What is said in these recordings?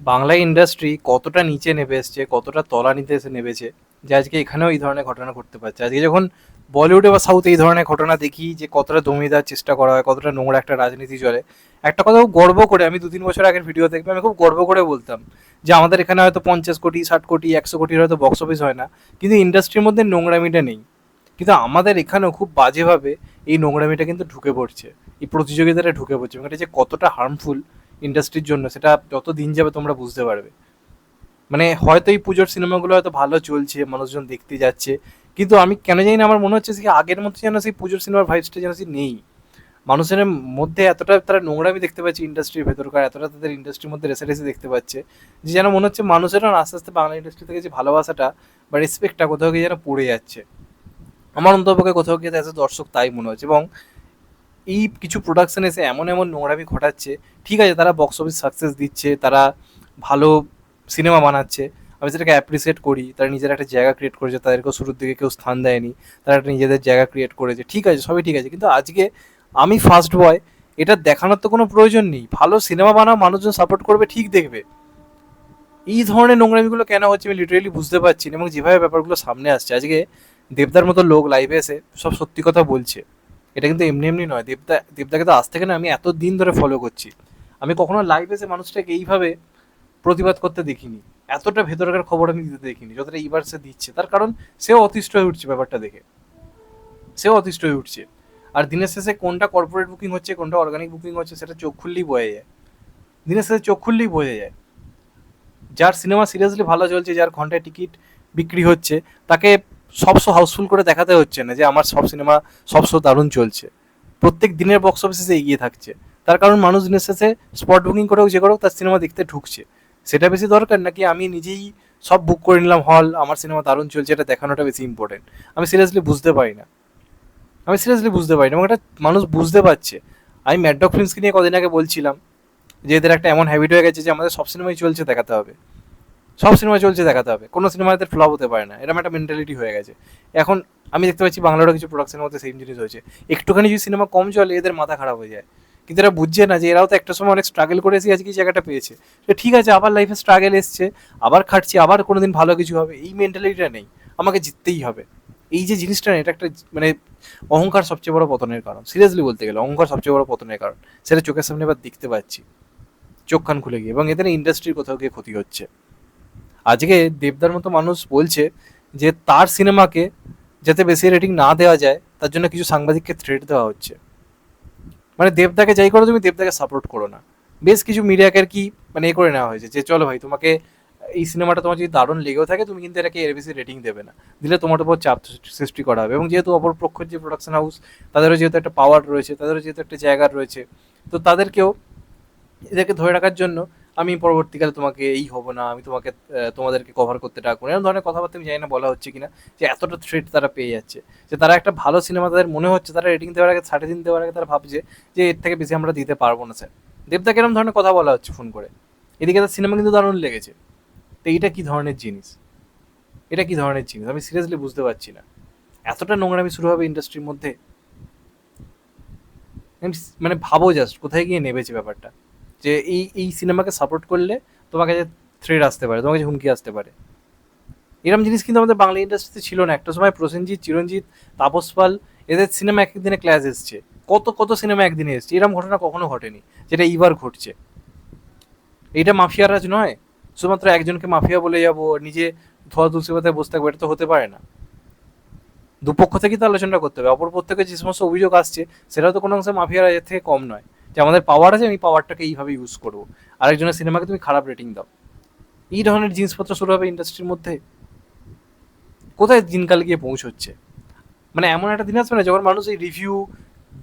Bangla industry কতটা নিচে নেমে এসছে, কতটা তলানিতে এসে নেমেছে, যে আজকে এখানেও এই ধরনের ঘটনা ঘটতে পারছে। আজকে যখন বলিউডে বা সাউথে এই ধরনের ঘটনা দেখি, যে কতটা দমিয়ে দেওয়ার চেষ্টা করা হয়, কতটা নোংরা একটা রাজনীতি চলে, একটা কথা খুব গর্ব করে, আমি দু তিন বছর আগের ভিডিও দেখবে আমি খুব গর্ব করে বলতাম, যে আমাদের এখানে হয়তো পঞ্চাশ কোটি, ষাট কোটি, একশো কোটির হয়তো বক্স অফিস হয় না, কিন্তু ইন্ডাস্ট্রির মধ্যে নোংরামিটা নেই। কিন্তু আমাদের এখানেও খুব বাজেভাবে এই নোংরামিটা কিন্তু ঢুকে পড়ছে, এই প্রতিযোগিতাটা ঢুকে পড়ছে, এবং এটা যে কতটা হার্মফুল ইন্ডাস্ট্রির জন্য, সেটা যত দিন যাবে তোমরা বুঝতে পারবে। মানে হয়তো এই পুজোর সিনেমাগুলো হয়তো ভালো চলছে, মানুষজন দেখতে যাচ্ছে, কিন্তু আমি কেন জানি না, আমার মনে হচ্ছে যে আগের মতো যেন সেই পুজোর সিনেমার ভাইবসটা যেন নেই। মানুষের মধ্যে এতটা তারা নোংরামি দেখতে পাচ্ছে ইন্ডাস্ট্রির ভেতরকার, এতটা তাদের ইন্ডাস্ট্রির মধ্যে রেসেরেসি দেখতে পাচ্ছে, যে যেন মনে হচ্ছে মানুষেরও না আস্তে আস্তে বাংলা ইন্ডাস্ট্রি থেকে যে ভালোবাসাটা বা রেসপেক্টটা কোথাও গিয়ে যেন পড়ে যাচ্ছে। আমার অন্তপক্ষে কোথাও গিয়ে অ্যাজ দর্শক তাই মনে হচ্ছে এবং এই কিছু প্রোডাকশন এসে এমন এমন নোংরামি ঘটাচ্ছে, ঠিক আছে, তারা বক্স অফিস সাকসেস দিচ্ছে, তারা ভালো সিনেমা বানাচ্ছে, আমি সেটাকে অ্যাপ্রিসিয়েট করি, তারা নিজের একটা জায়গা ক্রিয়েট করেছে, তাদেরকেও শুরুর দিকে কেউ স্থান দেয়নি, তারা একটা নিজেদের জায়গা ক্রিয়েট করেছে, ঠিক আছে, সবই ঠিক আছে, কিন্তু আজকে আমি ফার্স্ট বয় এটা দেখানোর তো কোনো প্রয়োজন নেই, ভালো সিনেমা বানাও, মানুষজন সাপোর্ট করবে, ঠিক দেখবে। এই ধরনের নোংরামিগুলো কেন হচ্ছে আমি লিটারেলি বুঝতে পারছি না, এবং যেভাবে ব্যাপারগুলো সামনে আসছে, আজকে দেবদার মতো লোক লাইভে এসে সব সত্যি কথা বলছে। এটা কিন্তু এমনি এমনি নয়। দেবদা দেবদাকে তো আজ থেকে না আমি এত দিন ধরে ফলো করছি। আমি কখনো লাইভে এসে মানুষটাকে এইভাবে প্রতিবাদ করতে দেখিনি। এতটা ভেতরকার খবর আমি দিতে দেখিনি, যতটা এইবার সে দিচ্ছে। তার কারণ সেও অতিষ্ঠ হয়ে উঠছে ব্যাপারটা দেখে। সেও অতিষ্ঠ হয়ে উঠছে। আর দিনের শেষে কোনটা কর্পোরেট বুকিং হচ্ছে, কোনটা অর্গানিক বুকিং হচ্ছে, সেটা চোখ খুললেই বোঝা যায়। দিনের শেষে চোখ খুললেই বোঝা যায়। যার সিনেমা সিরিয়াসলি ভালো চলছে, যার ঘন্টায় টিকিট বিক্রি হচ্ছে, তাকে সব শো হাউসফুল করে দেখাতে হচ্ছে না যে আমার সব সিনেমা, সব শো দারুণ চলছে। প্রত্যেক দিনের বক্স অফিসে এগিয়ে থাকছে। তার কারণ মানুষ দিনের শেষে স্পট বুকিং করেও যে করেও তার সিনেমা দেখতে ঢুকছে। সেটা বেশি দরকার নাকি আমি নিজেই সব বুক করে নিলাম হল আমার সিনেমা দারুণ চলছে, এটা দেখানোটা বেশি ইম্পর্টেন্ট আমি সিরিয়াসলি বুঝতে পারি না। আমি সিরিয়াসলি বুঝতে পারি না এবং এটা মানুষ বুঝতে পারছে। আমি ম্যাডক ফিল্মসকে নিয়ে কদিন আগে বলছিলাম যে এদের একটা এমন হ্যাবিট হয়ে গেছে যে আমাদের সব সিনেমাই চলছে দেখাতে হবে। সব সিনেমা চলছে দেখাতে হবে। কোনো সিনেমা এদের ফ্লপ হতে পারে না। এরকম একটা মেন্টালিটি হয়ে গেছে। এখন আমি দেখতে পাচ্ছি বাংলারও কিছু প্রোডাকশনের মধ্যে সেম জিনিস হয়েছে। একটুখানি যদি সিনেমা কম চলে, এদের মাথা খারাপ হয়ে যায়। কিন্তু এরা বুঝছে না যে এরাও তো একটা সময় অনেক স্ট্রাগল করে এসে আজকে জায়গাটা পেয়েছে। তো ঠিক আছে, আবার লাইফে স্ট্রাগল এসছে, আবার খাটছি, আবার কোনোদিন ভালো কিছু হবে। এই মেন্টালিটিটা নেই। আমাকে জিততেই হবে। এই যে জিনিসটা এটা একটা মানে অহংকার সবচেয়ে বড় পতনের কারণ। সিরিয়াসলি বলতে গেলে, অহংকার সবচেয়ে বড় পতনের কারণ। সেটা চোখের সামনে এবার দেখতে পাচ্ছি। চোখ কান খুলে গিয়ে। এবং এদের ইন্ডাস্ট্রির কোথাও গিয়ে ক্ষতি হচ্ছে। আজকে দেবদার মতো মানুষ বলছে যে তার সিনেমাকে যাতে বেশি রেটিং না দেওয়া যায়, তার জন্য কিছু সাংবাদিককে থ্রেট দেওয়া হচ্ছে। মানে দেবদাকে যাই করো, তুমি দেবদাকে সাপোর্ট করো না। বেশ কিছু মিডিয়াকে আর কি মানে এ করে নেওয়া হয়েছে যে, চলো ভাই, তোমাকে এই সিনেমাটা তোমার যদি দারুণ লেগেও থাকে, তুমি কিন্তু এটাকে এর বেশি রেটিং দেবে না। দিলে তোমার উপর চাপ সৃষ্টি করা হবে। এবং যেহেতু অপর পক্ষের যে প্রোডাকশন হাউস তাদেরও যেহেতু একটা পাওয়ার রয়েছে, তাদেরও যেহেতু একটা জায়গা রয়েছে, তো তাদেরকেও এদেরকে ধরে রাখার জন্য আমি পরবর্তীকালে তোমাকে এই হব না, আমি তোমাকে তোমাদেরকে কভার করতে ডাকবো এরকম ধরনের কথাবার্তা আমি জানি না, বলা হচ্ছে কিনা যে এতটা থ্রেট তারা পেয়ে যাচ্ছে। যে তারা একটা ভালো সিনেমা তাদের মনে হচ্ছে, তারা রেটিং দেওয়ার আগে, সাড়ে তিন দেওয়ার আগে তারা ভাবছে যে এর থেকে বেশি আমরা দিতে পারব না স্যার দেবদাকে এরকম ধরনের কথা বলা হচ্ছে ফোন করে? এদিকে তার সিনেমা কিন্তু দারুণ লেগেছে। তো এইটা কি ধরনের জিনিস? এটা কি ধরনের জিনিস? আমি সিরিয়াসলি বুঝতে পারছি না। এতটা নোংরামি শুরু হবে ইন্ডাস্ট্রির মধ্যে? মানে ভাবো জাস্ট কোথায় গিয়ে নেবেছে ব্যাপারটা? যে এই এই সিনেমাকে সাপোর্ট করলে তোমার কাছে থ্রেড আসতে পারে তোমার কাছে হুমকি আসতে পারে। এরকম জিনিস কিন্তু আমাদের বাংলা ইন্ডাস্ট্রিতে ছিল না। একটা সময় প্রসেনজিৎ চিরঞ্জিত তাপস পাল, এদের সিনেমা এক একদিনে ক্লাস এসছে। কত কত সিনেমা একদিনে এসছে। এরকম ঘটনা কখনো ঘটেনি, যেটা এইবার ঘটছে। এইটা মাফিয়ার রাজ নয়। শুধুমাত্র একজনকে মাফিয়া বলে যাব, নিজে ধোয়া তুলসী পাতায় বসে থাকব, এটা তো হতে পারে না। দুপক্ষ থেকেই তো আলোচনা করতে হবে। অপর থেকে যে সমস্ত অভিযোগ আসছে, সেটাও তো কোনো অংশে মাফিয়ার এর থেকে কম নয়। যে আমাদের পাওয়ার আছে, আমি পাওয়ারটাকে এইভাবে ইউজ করব। আরেকজনের সিনেমাকে তুমি খারাপ রেটিং দাও। এই ধরনের জিনিসপত্র শুরু হবে ইন্ডাস্ট্রির মধ্যে। কোথায় দিনকাল গিয়ে পৌঁছচ্ছে? মানে এমন একটা দিন আসবে না, যখন মানুষ এই review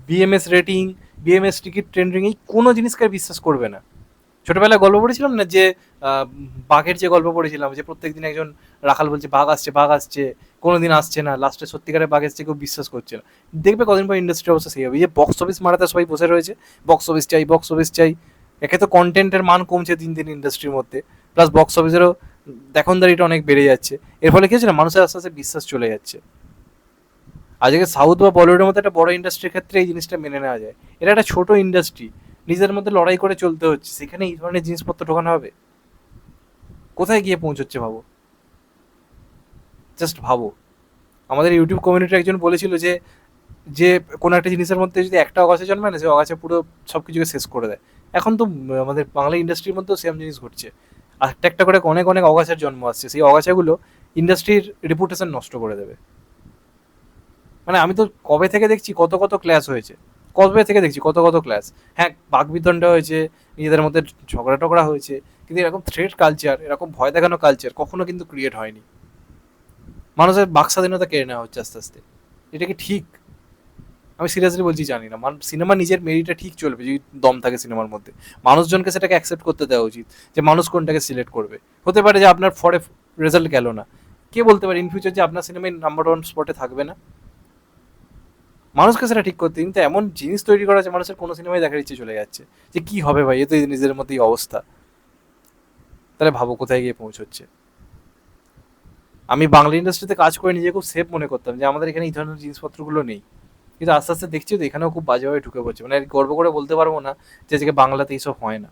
BMS rating BMS ticket trending এই কোনো জিনিসকে বিশ্বাস করবে না। ছোটবেলায় গল্প পড়েছিলাম না যে বাঘের যে গল্প পড়েছিলাম, যে প্রত্যেকদিন একজন রাখাল বলছে, বাঘ আসছে বাঘ আসছে। কোনোদিন আসছে না লাস্টে সত্যিকারের বাঘ এসছে, কেউ বিশ্বাস করছে না। দেখবে কদিন পর ইন্ডাস্ট্রি অবস্থা সেই হবে। যে বক্স অফিস মারাতে সবাই বসে রয়েছে বক্স অফিস চাই বক্স অফিস চাই। একে তো কন্টেন্টের মান কমছে দিন দিন ইন্ডাস্ট্রির মধ্যে। প্লাস বক্স অফিসেরও দেখনদারিটা অনেক বেড়ে যাচ্ছে। এর ফলে কি হচ্ছে না মানুষের আস্তে আস্তে বিশ্বাস চলে যাচ্ছে। আজকে সাউথ বা বলিউডের মতো একটা বড় ইন্ডাস্ট্রির ক্ষেত্রে এই জিনিসটা মেনে নেওয়া যায়। এটা একটা ছোট ইন্ডাস্ট্রি নিজের মধ্যে লড়াই করে চলতে হচ্ছে, সেখানে এই ধরনের জিনিসপত্র ঢোকানো হবে? কোথায় গিয়ে পৌঁছচ্ছে ভাবো? জাস্ট ভাবো। আমাদের ইউটিউব কমিউনিটি একজন বলেছিল যে যে কোনো একটা জিনিসের মধ্যে যদি একটা অগাছা জন্মায় না, সে অগাছা পুরো সব কিছুকে শেষ করে দেয়। এখন তো আমাদের বাংলা ইন্ডাস্ট্রির মধ্যেও সেম জিনিস ঘটছে। একটা একটা করে অনেক অনেক অগাছার জন্ম আসছে, সেই অগাছাগুলো ইন্ডাস্ট্রির রেপুটেশন নষ্ট করে দেবে। মানে আমি তো কবে থেকে দেখছি কত কত ক্লাস হয়েছে। কবে থেকে দেখছি, কত কত ক্লাস হ্যাঁ বাকবিতণ্ডা হয়েছে, নিজেদের মধ্যে ঝগড়া টগড়া হয়েছে, কিন্তু এরকম থ্রেড কালচার এরকম ভয় দেখানো কালচার কখনো কিন্তু ক্রিয়েট হয়নি। মানুষের বাক স্বাধীনতা কেড়ে নেওয়া হচ্ছে আস্তে আস্তে। এটা কি ঠিক? আমি সিরিয়াসলি বলছি জানি না। সিনেমা নিজের মেরিটা ঠিক চলবে, যদি দম থাকে সিনেমার মধ্যে। মানুষজনকে সেটাকে অ্যাকসেপ্ট করতে দেওয়া উচিত, যে মানুষ কোনটাকে সিলেক্ট করবে। হতে পারে যে আপনার ফরে রেজাল্ট গেল না। কে বলতে পারে ইন ফিউচার যে আপনার সিনেমায় নাম্বার ওয়ান স্পটে থাকবে না? মানুষকে সেটা ঠিক করতে কিন্তু এমন জিনিস তৈরি করা আছে, মানুষের কোনো সিনেমায় দেখার ইচ্ছে চলে যাচ্ছে যে কি হবে ভাই, এ তো নিজের মধ্যেই অবস্থা। তাহলে ভাবো কোথায় গিয়ে পৌঁছচ্ছে? আমি বাংলা ইন্ডাস্ট্রিতে কাজ করে নিজে খুব সেফ মনে করতাম যে আমাদের এখানে এই ধরনের জিনিসপত্রগুলো নেই। কিন্তু আস্তে আস্তে দেখছি তো এখানেও খুব বাজেভাবে ঢুকে পড়ছে। মানে গর্ব করে বলতে পারব না যে আজকে বাংলাতে এইসব হয় না।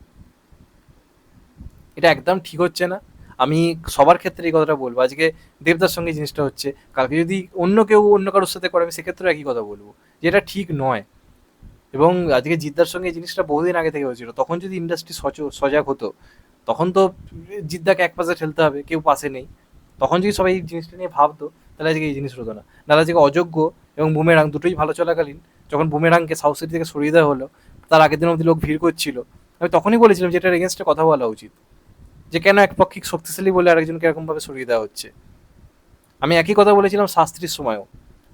এটা একদম ঠিক হচ্ছে না। আমি সবার ক্ষেত্রে এই কথাটা বলব। আজকে দেবদার সঙ্গে জিনিসটা হচ্ছে, কালকে যদি অন্য কেউ অন্য কারোর সাথে করে, আমি সেক্ষেত্রে একই কথা বলব যে এটা ঠিক নয়। এবং আজকে জিদ্দার সঙ্গে জিনিসটা বহুদিন আগে থেকে হয়েছিল, তখন যদি ইন্ডাস্ট্রি সজাগ হতো, তখন তো জিদ্দাকে এক পাশে ঠেলতে হবে, কেউ পাশে নেই। তখন যদি সবাই এই জিনিসটা নিয়ে ভাবতো, তাহলে আজকে এই জিনিস হতো না। নাহলে আজকে অযোগ্য এবং বুমেরাং দুটোই ভালো চলাকালীন, যখন বুমেরাংকে সাউথ সিটি থেকে সরিয়ে দেওয়া হলো, তার আগের দিন অবধি লোক ভিড় করছিল। আমি তখনই বলেছিলাম যে এটার এগেনস্টে কথা বলা উচিত। যে কেন একপক্ষিক শক্তিশালী বলে আরেকজনকে এরকমভাবে সরিয়ে দেওয়া হচ্ছে? আমি একই কথা বলেছিলাম শাস্ত্রীর সময়ও।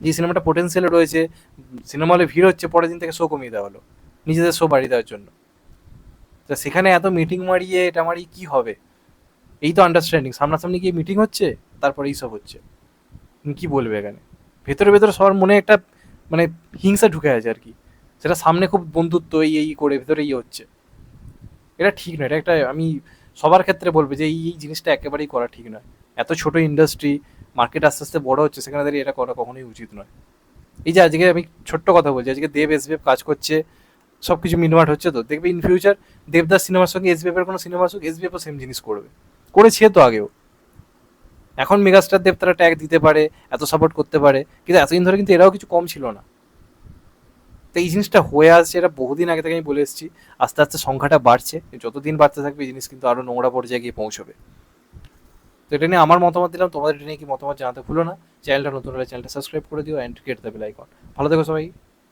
যে সিনেমাটা পোটেন্সিয়াল রয়েছে, সিনেমা হলে ভিড় হচ্ছে, পরের দিন থেকে শো কমিয়ে দেওয়া হলো, নিজেদের শো বাড়িয়ে দেওয়ার জন্য। তা সেখানে এত মিটিং মারিয়ে, এটা মারিয়ে কি হবে? এই তো আন্ডারস্ট্যান্ডিং সামনাসামনি গিয়ে মিটিং হচ্ছে? তারপরে এইসব হচ্ছে। কি বলবে এখানে? ভেতরে ভেতরে সবার মনে একটা মানে হিংসা ঢুকে আছে আর কি। সেটা সামনে খুব বন্ধুত্ব, এই এই করে ভেতরে ইয়ে হচ্ছে। এটা ঠিক নয়। এটা একটা আমি সবার ক্ষেত্রে বলবে যে, এই জিনিসটা একেবারেই করা ঠিক নয়। এত ছোট ইন্ডাস্ট্রি মার্কেট আস্তে আস্তে বড় হচ্ছে, সেখানে দাঁড়িয়ে এটা করা কখনোই উচিত নয়। এই যে আজকে আমি ছোট্ট কথা বলছি, আজকে দেব এসবিএফ কাজ করছে সব কিছু মিটমাট হচ্ছে তো। দেখবে ইন ফিউচার দেবদাস সিনেমার সঙ্গে এসবিএফ এর কোনো সিনেমা আসুক এসবিএফও সেম জিনিস করবে। করেছে তো আগেও। এখন মেগাস্টার দেব তারা ট্যাগ দিতে পারে, এত সাপোর্ট করতে পারে, কিন্তু এতদিন ধরে কিন্তু এরাও কিছু কম ছিল না। তো এই জিনিসটা হয়ে আসছে, এটা বহুদিন আগে থেকে আমি বলে এসেছি। আস্তে আস্তে সংখ্যাটা বাড়ছে, যতদিন বাড়তে থাকবে এই জিনিস কিন্তু আরও নোংরা পর্যায়ে গিয়ে পৌঁছবে। তো এটা নিয়ে আমার মতামত দিলাম, তোমাদের এটা নিয়ে কি মতামত জানাতে ভুলো না। চ্যানেলটা নতুন হলে চ্যানেলটা সাবস্ক্রাইব করে দিও অ্যান্ড কেট দেবে লাইকন ভালো থেকো সবাই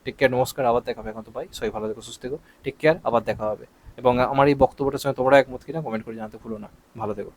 টেক কেয়ার নমস্কার, আবার দেখা হবে এখন তো ভাই। সবাই ভালো থেকো, সুস্থ থেকো টেক কেয়ার আবার দেখা হবে। এবং আমার এই বক্তব্যটার সঙ্গে তোমরা একমত কিনা কমেন্ট করে জানাতে ভুলো না। ভালো থেকো।